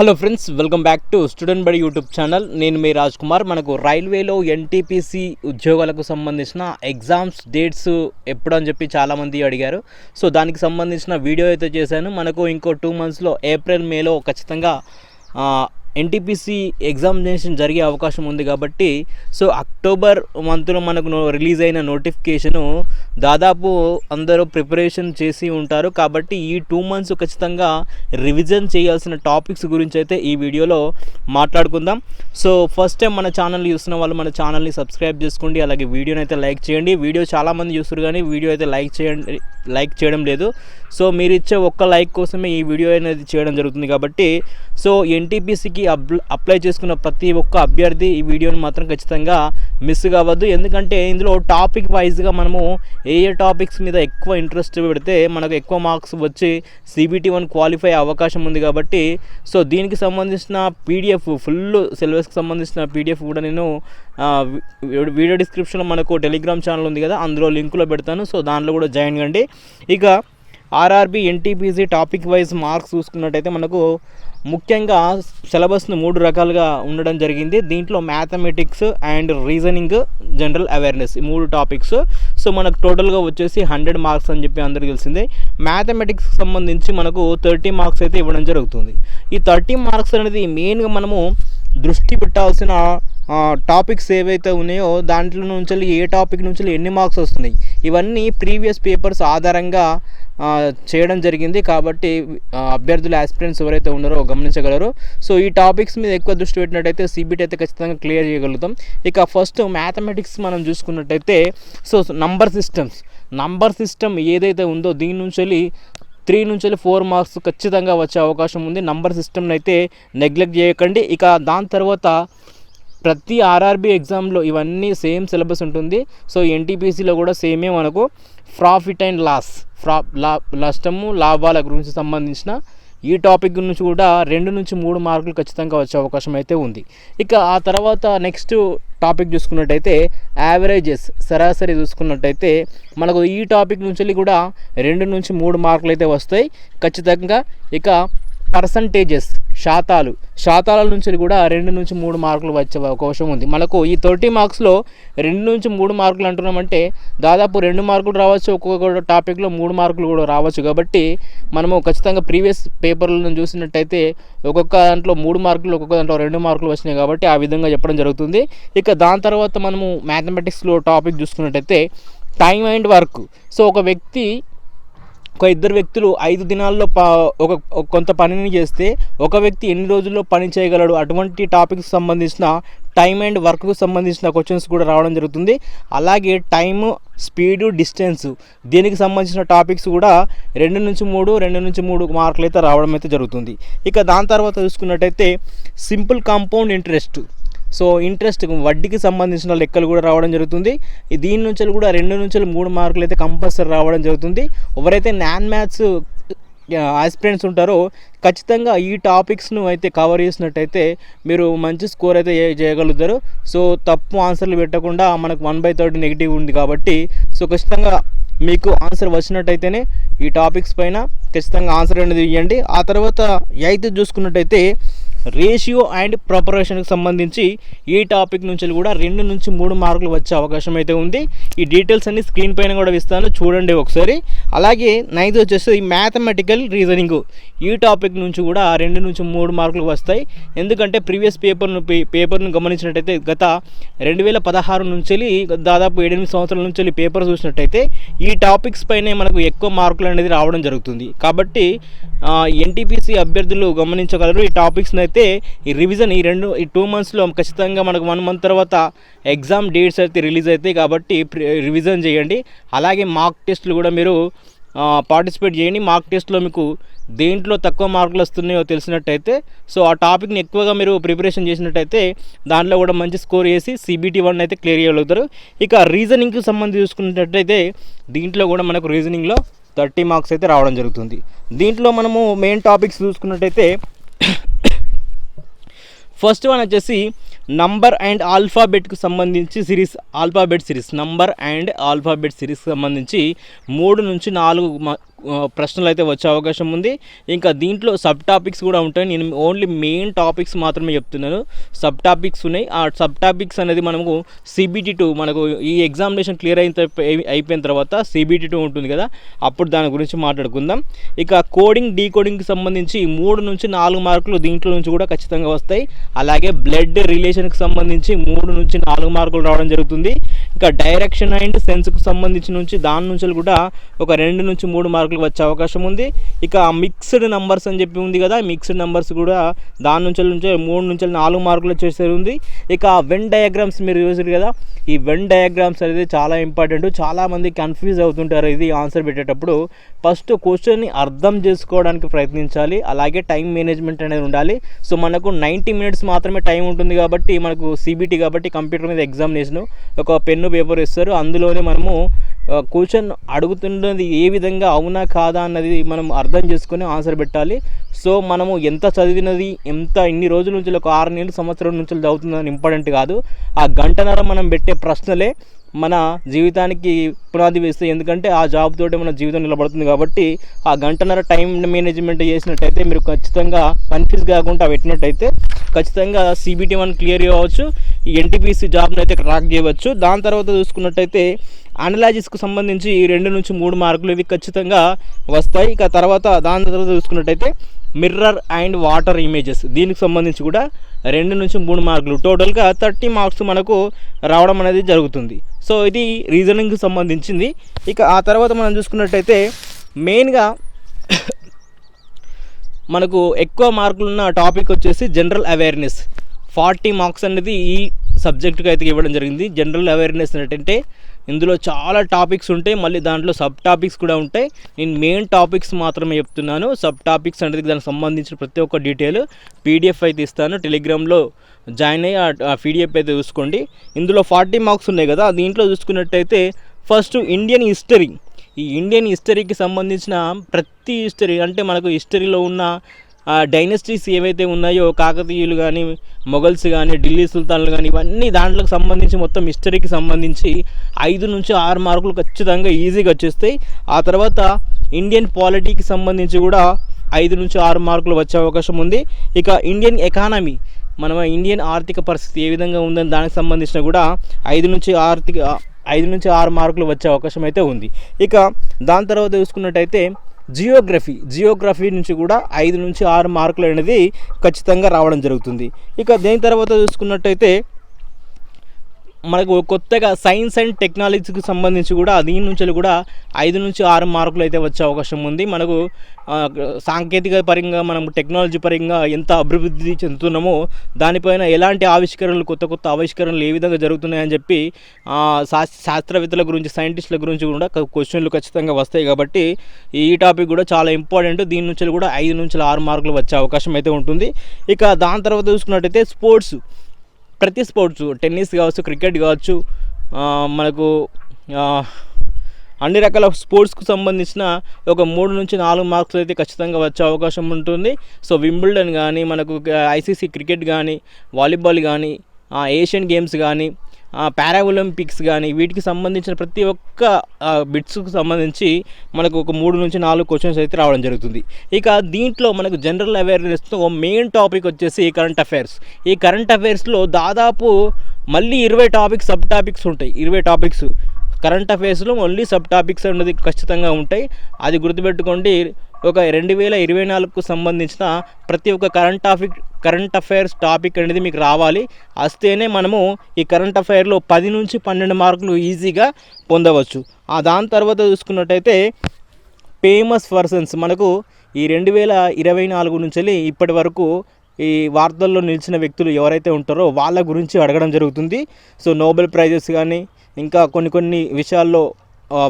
Hello friends welcome back to student బడి YouTube channel. నేను మీ రాజ్ కుమార్ మనకు రైల్వేలో ఎన్టీపీసీ ఉద్యోగాలకు సంబంధించిన ఎగ్జామ్స్ డేట్స్ ఎప్పుడు అని చెప్పి చాలామంది అడిగారు. సో దానికి సంబంధించిన వీడియో అయితే చేశాను. మనకు ఇంకో టూ మంత్స్లో ఏప్రిల్ మేలో ఖచ్చితంగా ఎన్టీపీసీ ఎగ్జామినేషన్ జరిగే అవకాశం ఉంది కాబట్టి సో అక్టోబర్ మంత్లో మనకు రిలీజ్ అయిన నోటిఫికేషను దాదాపు అందరూ ప్రిపరేషన్ చేసి ఉంటారు. కాబట్టి ఈ టూ మంత్స్ ఖచ్చితంగా రివిజన్ చేయాల్సిన టాపిక్స్ గురించి అయితే ఈ వీడియోలో మాట్లాడుకుందాం. సో ఫస్ట్ టైం మన ఛానల్ చూస్తున్న వాళ్ళు మన ఛానల్ని సబ్స్క్రైబ్ చేసుకోండి. అలాగే వీడియోని అయితే లైక్ చేయండి. వీడియో చాలామంది చూస్తారు కానీ వీడియో అయితే లైక్ చేయండి లైక్ చేయడం లేదు. సో మీరు ఇచ్చే ఒక్క లైక్ కోసమే ఈ వీడియో అనేది చేయడం జరుగుతుంది కాబట్టి సో ఎన్టీపీసీకి అప్లై చేసుకున్న ప్రతి ఒక్క అభ్యర్థి ఈ వీడియోని మాత్రం ఖచ్చితంగా మిస్ కావద్దు. ఎందుకంటే ఇందులో టాపిక్ వైజ్గా మనము ఏ ఏ టాపిక్స్ మీద ఎక్కువ ఇంట్రెస్ట్ పెడితే మనకు ఎక్కువ మార్క్స్ వచ్చి సిబిటీ వన్ క్వాలిఫై అయ్యే అవకాశం ఉంది కాబట్టి సో దీనికి సంబంధించిన పీడిఎఫ్ ఫుల్ సిలబస్కి సంబంధించిన పీడిఎఫ్ కూడా నేను వీడియో డిస్క్రిప్షన్లో మనకు టెలిగ్రామ్ ఛానల్ ఉంది కదా అందులో లింకులో పెడతాను. సో దాంట్లో కూడా జాయిన్ కండి. ఇక RRB NTPC topic wise marks చూసుకున్నట్టయితే మనకు ముఖ్యంగా సిలబస్ను మూడు రకాలుగా ఉండడం జరిగింది. దీంట్లో mathematics and reasoning general awareness ఈ మూడు టాపిక్స్. సో మనకు టోటల్గా వచ్చేసి హండ్రెడ్ మార్క్స్ అని చెప్పి అందరికీ తెలిసిందే. మ్యాథమెటిక్స్కి సంబంధించి మనకు థర్టీ మార్క్స్ అయితే ఇవ్వడం జరుగుతుంది. ఈ థర్టీ మార్క్స్ అనేది మెయిన్గా మనము దృష్టి పెట్టాల్సిన టాపిక్స్ ఏవైతే ఉన్నాయో దాంట్లో నుంచి ఏ టాపిక్ నుంచి ఎన్ని మార్క్స్ వస్తున్నాయి? ఇవన్నీ ప్రీవియస్ పేపర్స్ ఆధారంగా చేయడం జరిగింది. కాబట్టి అభ్యర్థులు ఆస్పిరెంట్స్ ఎవరైతే ఉన్నారో గమనించగలరు. సో ఈ టాపిక్స్ మీద ఎక్కువ దృష్టి పెట్టినట్టయితే సిబిటీ అయితే ఖచ్చితంగా క్లియర్ చేయగలుగుతాం. ఇక ఫస్ట్ మ్యాథమెటిక్స్ మనం చూసుకున్నట్టయితే so number systems number system ఏదైతే ఉందో దీని నుంచి త్రీ నుంచి ఫోర్ మార్క్స్ ఖచ్చితంగా వచ్చే అవకాశం ఉంది. నంబర్ సిస్టమ్ని అయితే నెగ్లెక్ట్ చేయకండి. ఇక దాని తర్వాత ప్రతి ఆర్ఆర్బి ఎగ్జామ్లో ఇవన్నీ సేమ్ సిలబస్ ఉంటుంది. సో ఎన్టీపీసీలో కూడా సేమే మనకు. ప్రాఫిట్ అండ్ లాస్ ఫ్రా లా నష్టము లాభాల గురించి సంబంధించిన ఈ టాపిక్ నుంచి కూడా రెండు నుంచి మూడు మార్కులు ఖచ్చితంగా వచ్చే అవకాశం అయితే ఉంది. ఇక ఆ తర్వాత నెక్స్ట్ టాపిక్ చూసుకున్నట్టయితే యావరేజెస్ సరాసరి చూసుకున్నట్టయితే మనకు ఈ టాపిక్ నుంచి కూడా రెండు నుంచి మూడు మార్కులు అయితే వస్తాయి. ఖచ్చితంగా ఇక పర్సంటేజెస్ శాతాలు. శాతాల నుంచి కూడా రెండు నుంచి మూడు మార్కులు వచ్చే అవకాశం ఉంది. మనకు ఈ థర్టీ మార్క్స్లో రెండు నుంచి మూడు మార్కులు అంటున్నామంటే దాదాపు రెండు మార్కులు రావచ్చు ఒక్కొక్క టాపిక్లో మూడు మార్కులు కూడా రావచ్చు. కాబట్టి మనము ఖచ్చితంగా ప్రీవియస్ పేపర్లను చూసినట్టయితే ఒక్కొక్క దాంట్లో మూడు మార్కులు ఒక్కొక్క దాంట్లో రెండు మార్కులు వచ్చినాయి కాబట్టి ఆ విధంగా చెప్పడం జరుగుతుంది. ఇక దాని తర్వాత మనము మ్యాథమెటిక్స్లో టాపిక్ చూసుకున్నట్టయితే టైం అండ్ వర్క్ సో ఒక వ్యక్తి ఒక ఇద్దరు వ్యక్తులు ఐదు దినాల్లో ఒక ఒక కొంత పనిని చేస్తే ఒక వ్యక్తి ఎన్ని రోజుల్లో పని చేయగలడు? అటువంటి టాపిక్స్ సంబంధించిన టైం అండ్ వర్క్కు సంబంధించిన క్వశ్చన్స్ కూడా రావడం జరుగుతుంది. అలాగే టైము స్పీడు డిస్టెన్స్ దీనికి సంబంధించిన టాపిక్స్ కూడా రెండు నుంచి మూడు రెండు నుంచి మూడు మార్కులు అయితే రావడం అయితే జరుగుతుంది. ఇక దాని తర్వాత చూసుకున్నట్టయితే simple compound interest. So interest వడ్డీకి సంబంధించిన లెక్కలు కూడా రావడం జరుగుతుంది. దీని నుంచి కూడా రెండు నుంచి మూడు మార్కులు అయితే కంపల్సరీ రావడం జరుగుతుంది. ఎవరైతే నాన్ మ్యాథ్స్ ఆస్పిరెంట్స్ ఉంటారో ఖచ్చితంగా ఈ టాపిక్స్ను అయితే కవర్ చేసినట్టయితే మీరు మంచి స్కోర్ అయితే చేయగలుగుతారు. సో తప్పు ఆన్సర్లు పెట్టకుండా మనకు వన్ బై థర్టీ నెగిటివ్ ఉంది కాబట్టి సో ఖచ్చితంగా మీకు ఆన్సర్ వచ్చినట్టయితేనే ఈ టాపిక్స్ పైన ఖచ్చితంగా ఆన్సర్ అనేది ఇవ్వండి ఆ తర్వాత ఎయిత్ చూసుకున్నట్టయితే రేషియో అండ్ ప్రొపరేషన్కి సంబంధించి ఈ టాపిక్ నుంచి కూడా రెండు నుంచి మూడు మార్కులు వచ్చే అవకాశం అయితే ఉంది. ఈ డీటెయిల్స్ అన్ని స్క్రీన్ పైన కూడా ఇస్తాను. చూడండి ఒకసారి. అలాగే నైన్త్ వచ్చేసి మ్యాథమెటికల్ రీజనింగ్. ఈ టాపిక్ నుంచి కూడా రెండు నుంచి మూడు మార్కులు వస్తాయి. ఎందుకంటే ప్రీవియస్ పేపర్ను పేపర్ను గమనించినట్టయితే గత రెండు వేల పదహారు నుంచి దాదాపు ఏడెనిమిది సంవత్సరాల నుంచి పేపర్ చూసినట్టయితే ఈ టాపిక్స్ పైనే మనకు ఎక్కువ మార్కులు అనేది రావడం జరుగుతుంది. కాబట్టి ఎన్టీపీసీ అభ్యర్థులు గమనించగలరు ఈ టాపిక్స్ని అయితే ఈ రివిజన్ ఈ రెండు ఈ టూ మంత్స్లో ఖచ్చితంగా మనకు వన్ మంత్ తర్వాత ఎగ్జామ్ డేట్స్ అయితే రిలీజ్ అవుతాయి కాబట్టి రివిజన్ చేయండి. అలాగే మార్క్ టెస్ట్లు కూడా మీరు పార్టిసిపేట్ చేయండి. మార్క్ టెస్ట్లో మీకు దేంట్లో తక్కువ మార్కులు వస్తున్నాయో తెలిసినట్టయితే సో ఆ టాపిక్ని ఎక్కువగా మీరు ప్రిపరేషన్ చేసినట్టయితే దాంట్లో కూడా మంచి స్కోర్ చేసి సిబిటీ వన్ అయితే క్లియర్ చేయగలుగుతారు. ఇక రీజనింగ్కి సంబంధించి చూసుకున్నట్టయితే దీంట్లో కూడా మనకు రీజనింగ్లో థర్టీ మార్క్స్ అయితే రావడం జరుగుతుంది. దీంట్లో మనము మెయిన్ టాపిక్స్ చూసుకున్నట్టయితే ఫస్ట్ వన్ వచ్చేసి నంబర్ అండ్ ఆల్ఫాబెట్కు సంబంధించి series alphabet series. Number and alphabet సిరీస్కి సంబంధించి మూడు నుంచి నాలుగు ప్రశ్నలు అయితే వచ్చే అవకాశం ఉంది. ఇంకా దీంట్లో సబ్ టాపిక్స్ కూడా ఉంటాయి. నేను ఓన్లీ మెయిన్ టాపిక్స్ మాత్రమే చెప్తున్నాను. సబ్ టాపిక్స్ ఉన్నాయి. ఆ సబ్ టాపిక్స్ అనేది మనము సిబిటి టూ మనకు ఈ ఎగ్జామినేషన్ క్లియర్ అయిన అయిపోయిన తర్వాత సిబిటి టూ ఉంటుంది కదా అప్పుడు దాని గురించి మాట్లాడుకుందాం. ఇక కోడింగ్ డీకోడింగ్కి సంబంధించి మూడు నుంచి నాలుగు మార్కులు దీంట్లో నుంచి కూడా ఖచ్చితంగా వస్తాయి. అలాగే బ్లడ్ రిలేషన్కి సంబంధించి మూడు నుంచి నాలుగు మార్కులు రావడం జరుగుతుంది. ఇంకా డైరెక్షన్ అండ్ సెన్స్కి సంబంధించి నుంచి దాని నుంచి కూడా ఒక రెండు నుంచి మూడు మార్కులు వచ్చే అవకాశం ఉంది. ఇక మిక్స్డ్ నంబర్స్ అని చెప్పి ఉంది కదా మిక్స్డ్ నంబర్స్ కూడా దాని నుంచి నుంచి మూడు నుంచి నాలుగు మార్కులు వచ్చేసరి ఉంది. ఇక వెన్ డయాగ్రామ్స్ మీరు చూసారు కదా ఈ వెన్ డయాగ్రామ్స్ అనేది చాలా ఇంపార్టెంట్ చాలామంది కన్ఫ్యూజ్ అవుతుంటారు ఇది ఆన్సర్ పెట్టేటప్పుడు. ఫస్ట్ క్వశ్చన్ని అర్థం చేసుకోవడానికి ప్రయత్నించాలి. అలాగే టైం మేనేజ్మెంట్ అనేది ఉండాలి. సో మనకు నైంటీ మినిట్స్ మాత్రమే టైం ఉంటుంది కాబట్టి మనకు సిబిటీ కాబట్టి కంప్యూటర్ మీద ఎగ్జామినేషన్ ఒక పెన్ను పేపర్ ఇస్తారు. అందులోనే మనము క్వశ్చన్ అడుగుతున్నది ఏ విధంగా అవునా కాదా అన్నది మనం అర్థం చేసుకొని ఆన్సర్ పెట్టాలి. సో మనము ఎంత చదివినది ఎంత ఇన్ని రోజుల నుంచి ఒక ఆరు నెలలు సంవత్సరం నుంచి చదువుతుందని ఇంపార్టెంట్ కాదు. ఆ గంటన్నర మనం పెట్టే ప్రశ్నలే మన జీవితానికి పునాది వేస్తే ఎందుకంటే ఆ జాబ్ తోటి మన జీవితం నిలబడుతుంది కాబట్టి ఆ గంటన్నర టైం మేనేజ్మెంట్ చేసినట్టయితే మీరు ఖచ్చితంగా కన్ఫ్యూజ్ కాకుండా పెట్టినట్టయితే ఖచ్చితంగా సిబిటి వన్ క్లియర్ కావచ్చు ఈ ఎన్టీపీసీ జాబ్ని అయితే క్రాక్ చేయవచ్చు. దాని తర్వాత చూసుకున్నట్టయితే అనలాజిస్కు సంబంధించి ఈ రెండు నుంచి మూడు మార్కులు ఇవి ఖచ్చితంగా వస్తాయి. ఇక తర్వాత దాని తర్వాత చూసుకున్నట్టయితే మిర్రర్ అండ్ వాటర్ ఇమేజెస్. దీనికి సంబంధించి కూడా రెండు నుంచి మూడు మార్కులు. టోటల్గా థర్టీ మార్క్స్ మనకు రావడం అనేది జరుగుతుంది. సో ఇది రీజనింగ్కి సంబంధించింది. ఇక ఆ తర్వాత మనం చూసుకున్నట్టయితే మెయిన్గా మనకు ఎక్కువ మార్కులున్న టాపిక్ వచ్చేసి జనరల్ అవేర్నెస్. ఫార్టీ మార్క్స్ అనేది ఈ సబ్జెక్టుకి అయితే ఇవ్వడం జరిగింది. జనరల్ అవేర్నెస్ ఏంటంటే ఇందులో చాలా టాపిక్స్ ఉంటాయి మళ్ళీ దాంట్లో సబ్ టాపిక్స్ కూడా ఉంటాయి. నేను మెయిన్ టాపిక్స్ మాత్రమే చెప్తున్నాను. సబ్ టాపిక్స్ అనేది దానికి సంబంధించిన ప్రతి ఒక్క డీటెయిల్ పీడిఎఫ్ అయితే ఇస్తాను. టెలిగ్రామ్లో జాయిన్ అయ్యి ఆ- పీడిఎఫ్ అయితే చూసుకోండి. ఇందులో ఫార్టీ మార్క్స్ ఉన్నాయి కదా దీంట్లో చూసుకున్నట్టయితే ఫస్ట్ ఇండియన్ హిస్టరీ. ఈ ఇండియన్ హిస్టరీకి సంబంధించిన ప్రతి హిస్టరీ అంటే మనకు హిస్టరీలో ఉన్న డైనస్టీస్ ఏవైతే ఉన్నాయో కాకతీయులు కానీ మొఘల్స్ కానీ ఢిల్లీ సుల్తాన్లు కానీ ఇవన్నీ దాంట్లోకి సంబంధించి మొత్తం హిస్టరీకి సంబంధించి ఐదు నుంచి ఆరు మార్కులు ఖచ్చితంగా ఈజీగా వచ్చేస్తాయి. ఆ తర్వాత ఇండియన్ పాలిటీకి సంబంధించి కూడా ఐదు నుంచి ఆరు మార్కులు వచ్చే అవకాశం ఉంది. ఇక ఇండియన్ ఎకానమీ మన ఇండియన్ ఆర్థిక పరిస్థితి ఏ విధంగా ఉందని దానికి సంబంధించిన కూడా ఐదు నుంచి ఆర్థిక ఐదు నుంచి ఆరు మార్కులు వచ్చే అవకాశం అయితే ఉంది. ఇక దాని తర్వాత చూసుకున్నట్టయితే జియోగ్రఫీ. జియోగ్రఫీ నుంచి కూడా ఐదు నుంచి ఆరు మార్కులు అనేది ఖచ్చితంగా రావడం జరుగుతుంది. ఇక దేని తర్వాత చూసుకున్నట్టయితే మనకు కొత్తగా సైన్స్ అండ్ టెక్నాలజీకి సంబంధించి కూడా దీని నుంచి కూడా ఐదు నుంచి ఆరు మార్కులు అయితే వచ్చే అవకాశం ఉంది. మనకు సాంకేతిక పరంగా మనం టెక్నాలజీ పరంగా ఎంత అభివృద్ధి చెందుతున్నామో దానిపైన ఎలాంటి ఆవిష్కరణలు కొత్త కొత్త ఆవిష్కరణలు ఏ విధంగా జరుగుతున్నాయని చెప్పి ఆ, శాస్త్రవేత్తల గురించి సైంటిస్టుల గురించి కూడా క్వశ్చన్లు ఖచ్చితంగా వస్తాయి కాబట్టి ఈ టాపిక్ కూడా చాలా ఇంపార్టెంట్. దీని నుంచి కూడా ఐదు నుంచి ఆరు మార్కులు వచ్చే అవకాశం అయితే ఉంటుంది. ఇక దాని తర్వాత చూసుకున్నట్టయితే స్పోర్ట్స్. ప్రతి స్పోర్ట్స్ టెన్నిస్ కావచ్చు క్రికెట్ కావచ్చు మనకు అన్ని రకాల స్పోర్ట్స్కు సంబంధించిన ఒక మూడు నుంచి నాలుగు మార్క్స్ అయితే ఖచ్చితంగా వచ్చే అవకాశం ఉంటుంది. సో వింబుల్డన్ కానీ మనకు ఐసీసీ క్రికెట్ కానీ వాలీబాల్ కానీ ఏషియన్ గేమ్స్ కానీ పారా ఒలింపిక్స్ కానీ వీటికి సంబంధించిన ప్రతి ఒక్క బిట్స్కు సంబంధించి మనకు ఒక మూడు నుంచి నాలుగు క్వశ్చన్స్ అయితే రావడం జరుగుతుంది. ఇక దీంట్లో మనకు జనరల్ అవేర్నెస్తో మెయిన్ టాపిక్ వచ్చేసి కరెంట్ అఫైర్స్ ఈ కరెంట్ అఫైర్స్లో దాదాపు మళ్ళీ ఇరవై టాపిక్స్ సబ్ టాపిక్స్ ఉంటాయి. ఇరవై టాపిక్స్ కరెంట్ అఫైర్స్లో ఓన్లీ సబ్ టాపిక్స్ అనేది ఖచ్చితంగా ఉంటాయి. అది గుర్తుపెట్టుకోండి. ఒక రెండు వేల ఇరవై నాలుగుకు సంబంధించిన ప్రతి ఒక్క current topic current affairs topic అనేది మీకు రావాలి. వస్తేనే మనము ఈ కరెంట్ అఫైర్లో పది నుంచి పన్నెండు మార్కులు ఈజీగా పొందవచ్చు. ఆ దాని తర్వాత చూసుకున్నట్టయితే ఫేమస్ పర్సన్స్ మనకు ఈ రెండు వేల ఇరవై నాలుగు నుంచి ఇప్పటి వరకు ఈ వార్తల్లో నిలిచిన వ్యక్తులు ఎవరైతే ఉంటారో వాళ్ళ గురించి అడగడం జరుగుతుంది. సో నోబెల్ ప్రైజెస్ కానీ ఇంకా కొన్ని కొన్ని విషయాల్లో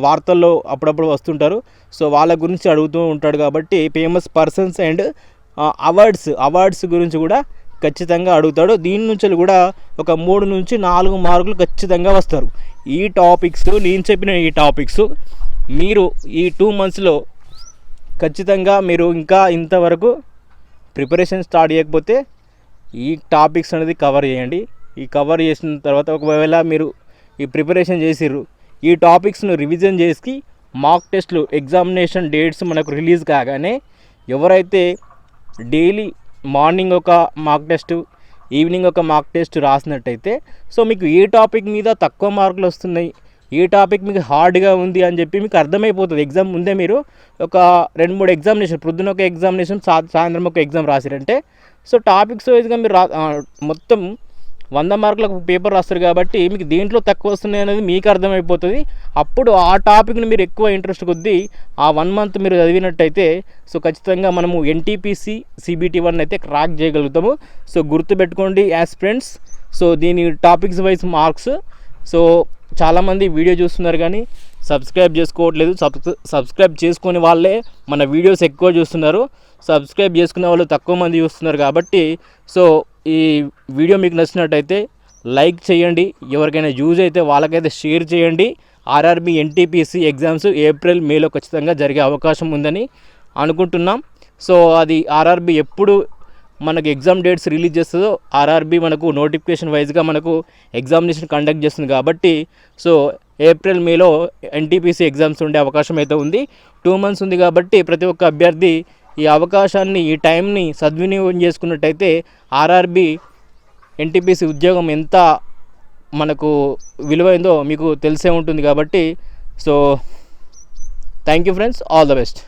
వార్తల్లో అప్పుడప్పుడు వస్తుంటారు. సో వాళ్ళ గురించి అడుగుతూ ఉంటాడు కాబట్టి famous persons and awards awards గురించి కూడా ఖచ్చితంగా అడుగుతాడు. దీని నుంచి కూడా ఒక మూడు నుంచి నాలుగు మార్కులు ఖచ్చితంగా వస్తారు. ఈ టాపిక్స్ నేను చెప్పిన ఈ టాపిక్స్ మీరు ఈ టూ మంత్స్లో ఖచ్చితంగా మీరు ఇంకా ఇంతవరకు ప్రిపరేషన్ స్టార్ట్ చేయకపోతే ఈ టాపిక్స్ అనేది కవర్ చేయండి. ఈ కవర్ చేసిన తర్వాత ఒకవేళ మీరు ఈ ప్రిపరేషన్ చేసిర్రు ఈ టాపిక్స్ను రివిజన్ చేసి మాక్ టెస్ట్లు ఎగ్జామినేషన్ డేట్స్ మనకు రిలీజ్ కాగానే ఎవరైతే డైలీ మార్నింగ్ ఒక మాక్ టెస్ట్ ఈవినింగ్ ఒక మాక్ టెస్ట్ రాసినట్టయితే సో మీకు ఏ టాపిక్ మీద తక్కువ మార్కులు వస్తున్నాయి ఏ టాపిక్ మీకు హార్డ్గా ఉంది అని చెప్పి మీకు అర్థమైపోతుంది. ఎగ్జామ్ ముందే మీరు ఒక రెండు మూడు ఎగ్జామినేషన్ ప్రొద్దున ఒక ఎగ్జామినేషన్ సాయంత్రం ఒక ఎగ్జామ్ రాసిరంటే సో టాపిక్స్ వైజ్గా మీరు రా మొత్తం వంద మార్కులకు పేపర్ రాస్తారు కాబట్టి మీకు దేంట్లో తక్కువ వస్తున్నాయి అనేది మీకు అర్థమైపోతుంది. అప్పుడు ఆ టాపిక్ని మీరు ఎక్కువ ఇంట్రెస్ట్ కొద్దీ ఆ వన్ మంత్ మీరు చదివినట్టయితే సో ఖచ్చితంగా మనము ఎన్టీపీసీ సిబిటీ వన్ అయితే క్రాక్ చేయగలుగుతాము. సో గుర్తుపెట్టుకోండి యాజ్ ఫ్రెండ్స్ సో దీని టాపిక్స్ వైజ్ మార్క్స్. సో చాలామంది వీడియో చూస్తున్నారు కానీ సబ్స్క్రైబ్ చేసుకోవట్లేదు. సబ్ సబ్స్క్రైబ్ చేసుకునే వాళ్ళే మన వీడియోస్ ఎక్కువ చూస్తున్నారు. సబ్స్క్రైబ్ చేసుకునే వాళ్ళు తక్కువ మంది చూస్తున్నారు కాబట్టి సో ఈ వీడియో మీకు నచ్చినట్టయితే లైక్ చేయండి. ఎవరికైనా యూజ్ అయితే వాళ్ళకైతే షేర్ చేయండి. ఆర్ఆర్బి ఎన్టీపీసీ ఎగ్జామ్స్ ఏప్రిల్ మేలో ఖచ్చితంగా జరిగే అవకాశం ఉందని అనుకుంటున్నాం. సో అది ఆర్ఆర్బి ఎప్పుడు మనకు ఎగ్జామ్ డేట్స్ రిలీజ్ చేస్తుందో ఆర్ఆర్బి మనకు నోటిఫికేషన్ వైజ్గా మనకు ఎగ్జామినేషన్ కండక్ట్ చేస్తుంది కాబట్టి సో ఏప్రిల్ మేలో ఎన్టీపీసీ ఎగ్జామ్స్ ఉండే అవకాశం అయితే ఉంది. టూ మంత్స్ ఉంది కాబట్టి ప్రతి ఒక్క అభ్యర్థి ఈ అవకాశాన్ని ఈ టైంని సద్వినియోగం చేసుకున్నట్టయితే ఆర్ఆర్బి ఎన్టీపీసీ ఉద్యోగం ఎంత మనకు విలువైందో మీకు తెలిసే ఉంటుంది కాబట్టి so thank you friends all the best